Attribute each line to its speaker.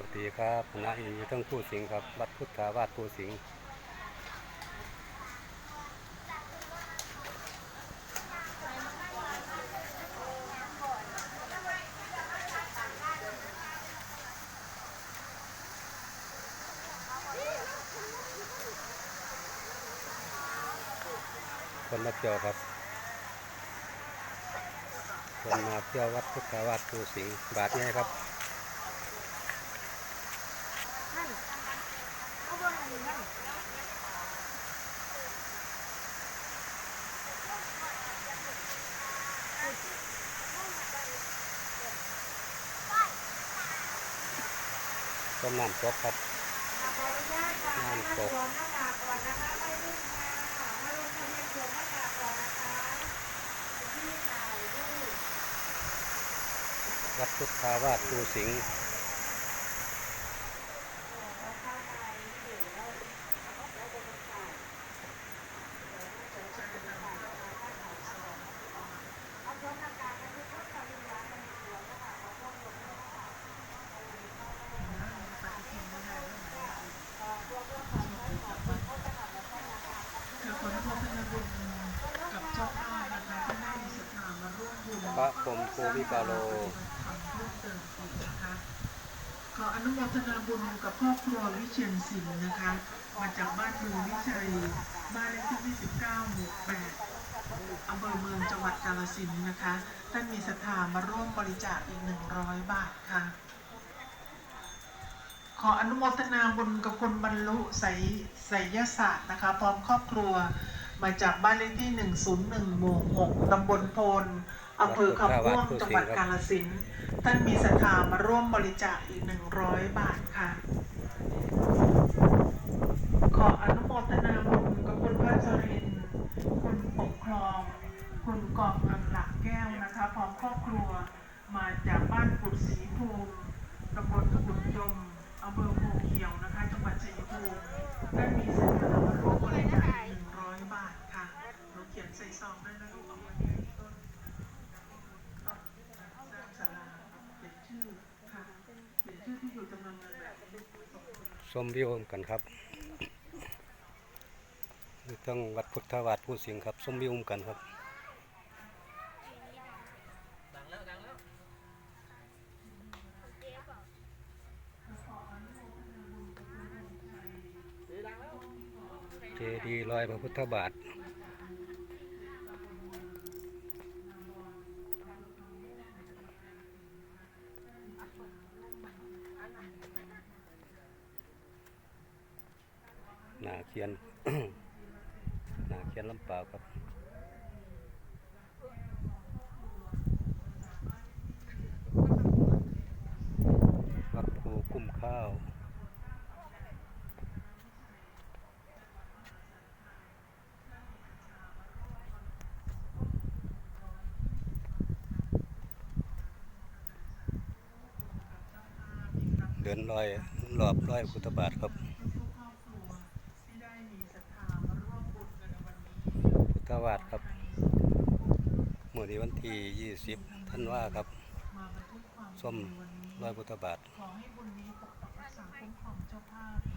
Speaker 1: วัสดีครับคณะอยู่ทั้งผู้สิงห์ครับ วัดพุทธาวาสผู้สิงห์คนมาเที่ยวครับ คนมาเที่ยววัดพุทธาวาสผู้สิงห์บาทนี้ครับ ต้มน้ำตกครับน้ำตกวัดพุทธาวาสภูสิงห์ พระพรหมภูวิปาโล
Speaker 2: ขออนุโมทนาบุญกับครอบครัววิเชียนศิลป์นะคะ มาจากบ้านเมืองวิชัย บ้านเลขที่29หมู่8อำเภอเมืองจังหวัดกาฬสินธุ์นะคะ ท่านมีศรัทธามาร่วมบริจาคอีก 100 บาทค่ะ ขออนุโมทนาบุญกับคนบรรลุไสยไสยศาสตร์นะคะ พร้อมครอบครัวมาจากบ้านเลขที่ 101 หมู่ 6 ตำบลโพนอำเภอคำม่วงจังหวัดกาฬสินธุ์ท่านมีศรัทธามาร่วมบริจาคอีก 100 บาทค่ะ ขออนุโมทนาบุญกับคุณพระจรินคุณปกครอง คุณกองอันหลักแก้วนะคะ พร้อมครอบครัวมาจากบ้านกุดศรีภูมิ ชมวิว
Speaker 1: กันครับทั้งวัดพุทธวาสผู้สิงครับชมวิวกันครับเจดีย์ลอยพระพุทธบาท หนาเขียน หนาเขียนลำเปล่าครับวัดภูกุ้มข้าวเดินลอยรอบร้อยพุทธบาทครับ
Speaker 2: ทุกครอบครัวที่ได้มีศรัทธามาร่วมบุญกันในวันนี้
Speaker 1: พุทธวาดครับเมื่อนี้วันที่ 20 ท่านว่าครับส้มร้อยพุทธบาท
Speaker 2: ขอให้บุญนี้ปกปักรักษาคุ้มครองเจ้าภาพ